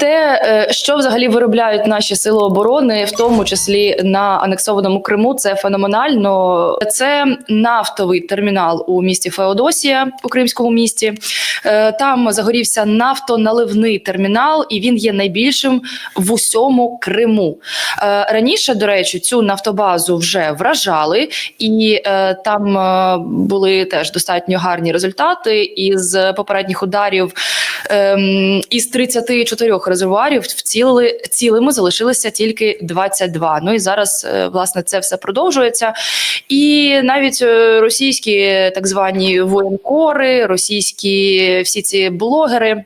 те, е, що взагалі виробляють наші сили оборони, в тому числі на анексованому Криму, це феноменально. Це нафтовий термінал у місті Феодосія у кримському місті. Е, Там загорівся нафтоналивний термінал, і він є найбільшим в усьому Криму. Е, Раніше, до речі, цю нафтобазу вже вражали, і там були теж достатньо гарні результати. Із попередніх ударів ем, із 34 резервуарів в ціли, цілими залишилися тільки 22. Ну і зараз е, власне це все продовжується. І навіть е, російські так звані воєнкори, російські всі ці блогери.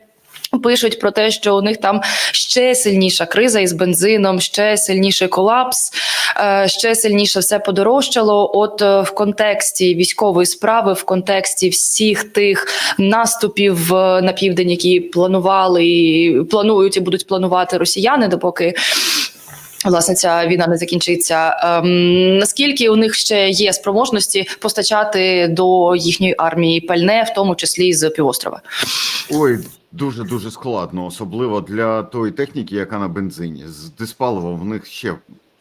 Пишуть про те, що у них там ще сильніша криза із бензином, ще сильніший колапс, е, ще сильніше все подорожчало. От е, в контексті військової справи, в контексті всіх тих наступів е, на південь, які планували і планують і будуть планувати росіяни, допоки. Власне, ця війна не закінчиться. Ем, наскільки у них ще є спроможності постачати до їхньої армії пальне, в тому числі з півострова? Ой, дуже дуже складно, особливо для тої техніки, яка на бензині. З диспаливом в них ще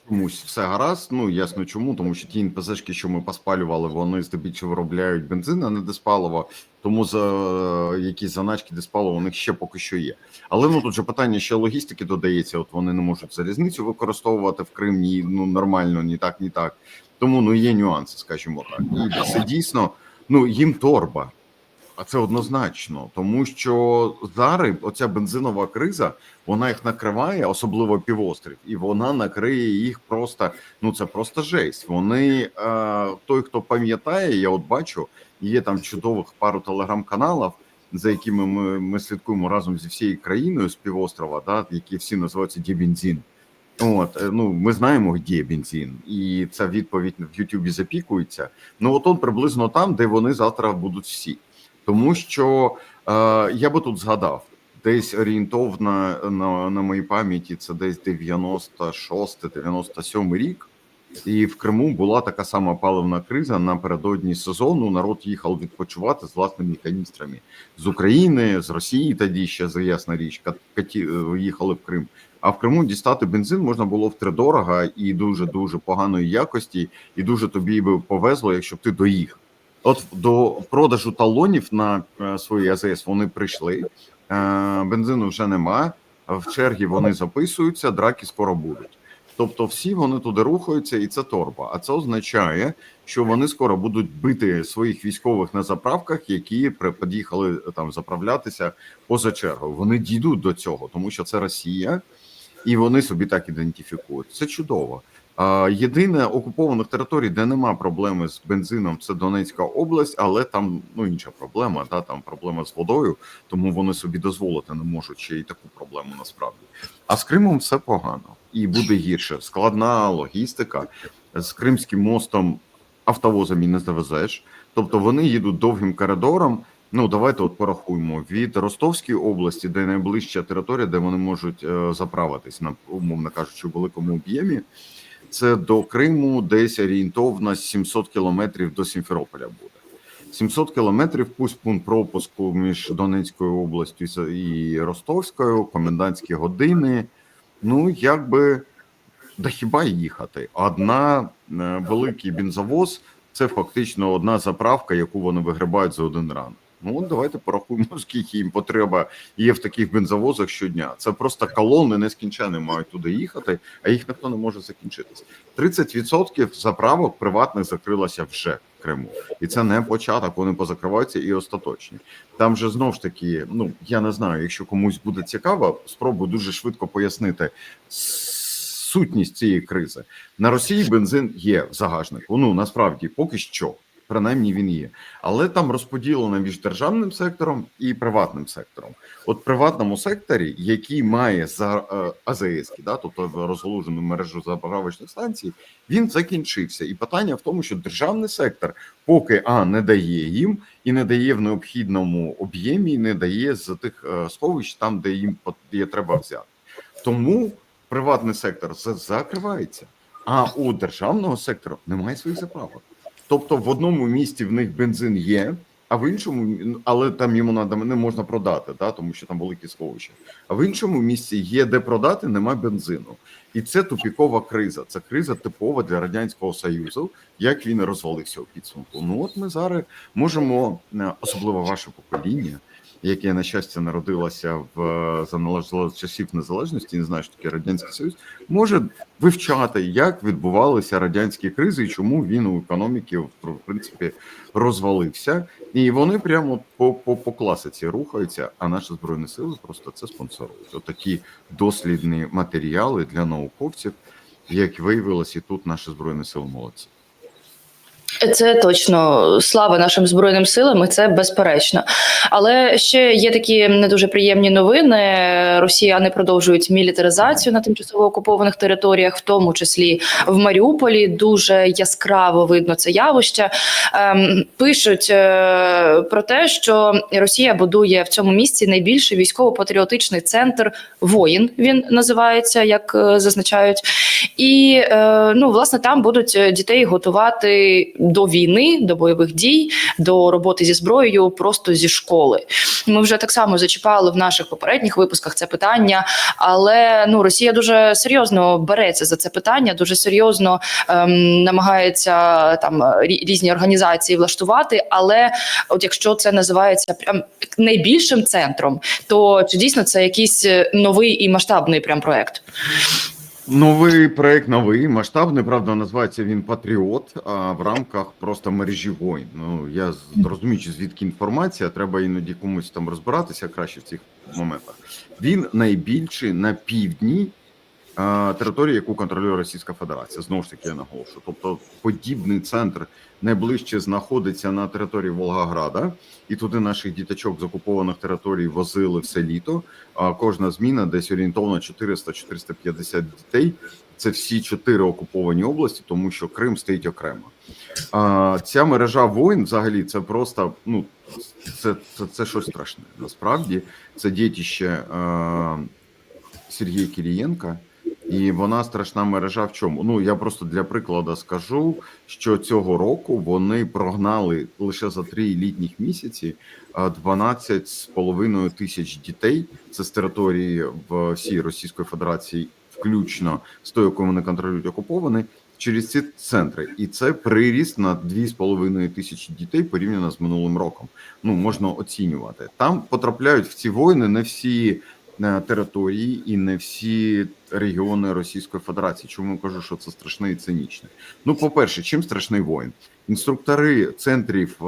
чомусь все гаразд. Ну ясно чому, тому що ті НПЗшки, що ми поспалювали, вони здебільшого виробляють бензин, а не диспаливо. Тому за якісь заначки диспаливо у них ще поки що є. Але ну тут же питання ще логістики додається. От вони не можуть залізницю використовувати в Крим ні ну нормально, ні так, ні так. Тому ну є нюанси, скажімо так. І це дійсно ну їм торба. А це однозначно, тому що зараз оця бензинова криза вона їх накриває, особливо півострів, і вона накриє їх просто. Ну це просто жесть. Вони е, той, хто пам'ятає, я от бачу, є там чудових пару телеграм-каналів, за якими ми, ми слідкуємо разом зі всією країною з півострова, да, які всі називаються Дєбензін. От е, ну ми знаємо, де бензин, і ця відповідь в Ютубі запікується. Ну от он приблизно там, де вони завтра будуть всі. Тому що е, я би тут згадав десь орієнтовно на, на моїй пам'яті це десь 96-97 рік, і в Криму була така сама паливна криза напередодні сезону. Народ їхав відпочивати з власними каністрами з України, з Росії. Тоді ще за ясна річ, каті їхали в Крим. А в Криму дістати бензин можна було втридорога і дуже дуже поганої якості, і дуже тобі би повезло, якщо б ти доїхав. От до продажу талонів на е, свої АЗС вони прийшли. Е, бензину вже нема. В чергі вони записуються, драки скоро будуть. Тобто, всі вони туди рухаються, і це торба. А це означає, що вони скоро будуть бити своїх військових на заправках, які при- під'їхали там заправлятися поза чергою. Вони дійдуть до цього, тому що це Росія, і вони собі так ідентифікують. Це чудово. Єдине окупованих територій, де нема проблеми з бензином, це Донецька область, але там ну інша проблема. Да, там проблема з водою, тому вони собі дозволити не можуть ще й таку проблему насправді. А з Кримом все погано і буде гірше. Складна логістика з Кримським мостом автовозами не завезеш. Тобто вони їдуть довгим коридором. Ну давайте от порахуємо від Ростовської області, де найближча територія, де вони можуть е, заправитись на умовно кажучи, у великому об'ємі. Це до Криму десь орієнтовно 700 кілометрів до Сімферополя буде. 700 кілометрів пусть пункт пропуску між Донецькою областю і Ростовською, комендантські години. Ну, якби да хіба їхати? Одна е, великий бензовоз це фактично одна заправка, яку вони вигрібають за один ранок. Ну, давайте порахуємо, скільки їм потреба є в таких бензовозах щодня. Це просто колони нескінчені мають туди їхати, а їх ніхто не може закінчитися. 30% заправок приватних закрилося вже в Криму, і це не початок. Вони позакриваються і остаточні. Там же знов ж таки, ну я не знаю, якщо комусь буде цікаво, спробую дуже швидко пояснити сутність цієї кризи. На Росії бензин є в загажнику. Ну насправді поки що. Принаймні він є, але там розподілено між державним сектором і приватним сектором. От приватному секторі, який має за е, АЗС, да, тобто розгалужену мережу заправочних станцій, він закінчився. І питання в тому, що державний сектор поки а не дає їм і не дає в необхідному об'ємі, не дає з тих е, сховищ там, де їм є треба взяти. Тому приватний сектор закривається, а у державного сектору немає своїх заправок. Тобто в одному місті в них бензин є, А в іншому, ну, але там йому надо не можна продати, да, тому що там великі сховища. А в іншому місці є де продати, нема бензину. І це тупікова криза. Це криза типова для радянського союзу, як він розвалився у підсумку. Ну от ми зараз можемо, е, особливо ваше покоління, яке на щастя народилося в за часів незалежності, не знаю, що таке радянський союз, може вивчати, як відбувалися радянські кризи і чому він у економіки в принципі розвалився, і вони прямо по, по, по класиці рухаються. А наші збройні сили просто це спонсорують. Отакі дослідні матеріали для науковців, як виявилось, і тут наші збройні сили молодці. Це точно слава нашим збройним силам, і це безперечно. Але ще є такі не дуже приємні новини. Росіяни продовжують мілітаризацію на тимчасово окупованих територіях, в тому числі в Маріуполі. Дуже яскраво видно це явище. Ем, пишуть е, про те, що Росія будує в цьому місці найбільший військово-патріотичний центр воїн. Він називається, як е, зазначають. І е, ну, власне, там будуть е, дітей готувати до війни, до бойових дій, до роботи зі зброєю просто зі школи. Ми вже так само зачіпали в наших попередніх випусках це питання, але ну Росія дуже серйозно береться за це питання, дуже серйозно ем, намагається там різні організації влаштувати. Але от якщо це називається прям найбільшим центром, то чи дійсно це якийсь е, новий і масштабний прям проект? Новий проект новий, масштабний, правда, називається він Патріот а в рамках просто мережі воїн. Ну я зрозумію, звідки інформація, треба іноді комусь там розбиратися краще в цих моментах. Він найбільший на півдні території, яку контролює Російська Федерація. Знову ж таки, я наголошую. Тобто, подібний центр найближче знаходиться на території Волгограда, і туди наших діточок з окупованих територій возили все літо. А кожна зміна десь орієнтовно 400-450 дітей. Це всі чотири окуповані області, тому що Крим стоїть окремо. А, ця мережа воїн взагалі це просто ну це, це, це щось страшне. Насправді це дітище е, Сергія Кирієнка, і вона страшна мережа. В чому? Ну я просто для прикладу скажу, що цього року вони прогнали лише за три літніх місяці а, 12 з половиною тисяч дітей. Це з території в всій Російської Федерації, включно з тою, яку вони контролюють окуповані, через ці центри, і це приріст на 2,5 тисячі дітей порівняно з минулим роком. Ну можна оцінювати. Там потрапляють в ці воїни не всі території і не всі регіони Російської Федерації. Чому кажу, що це страшне і цинічне? Ну, по-перше, чим страшний воїн? Інструктори центрів е,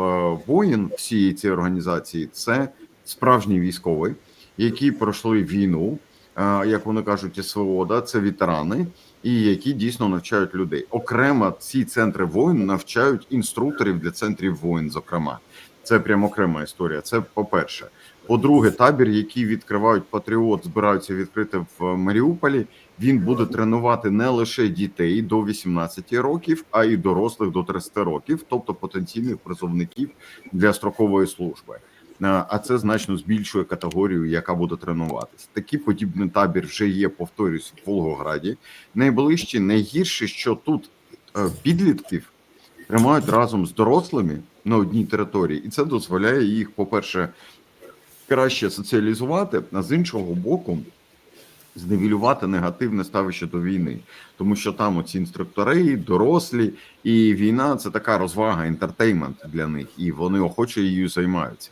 воїн всієї цієї організації це справжні військові, які пройшли війну, е, як вони кажуть, СВО, да, це ветерани, і які дійсно навчають людей. Окремо ці центри воїн навчають інструкторів для центрів воїн. Зокрема, це прямо окрема історія. Це по-перше. По-друге, табір, який відкривають патріот, збираються відкрити в Маріуполі. Він буде тренувати не лише дітей до 18 років, а й дорослих до 30 років, тобто потенційних призовників для строкової служби. Е, А це значно збільшує категорію, яка буде тренуватись. Такий подібний табір вже є. Повторюсь в Волгограді. Найближче, найгірше, що тут е, підлітків тримають разом з дорослими на одній території, і це дозволяє їх, по-перше, краще соціалізувати, а з іншого боку, зневілювати негативне ставище до війни, тому що там оці інструктори, дорослі, і війна це така розвага, інтертеймент для них, і вони охоче її займаються.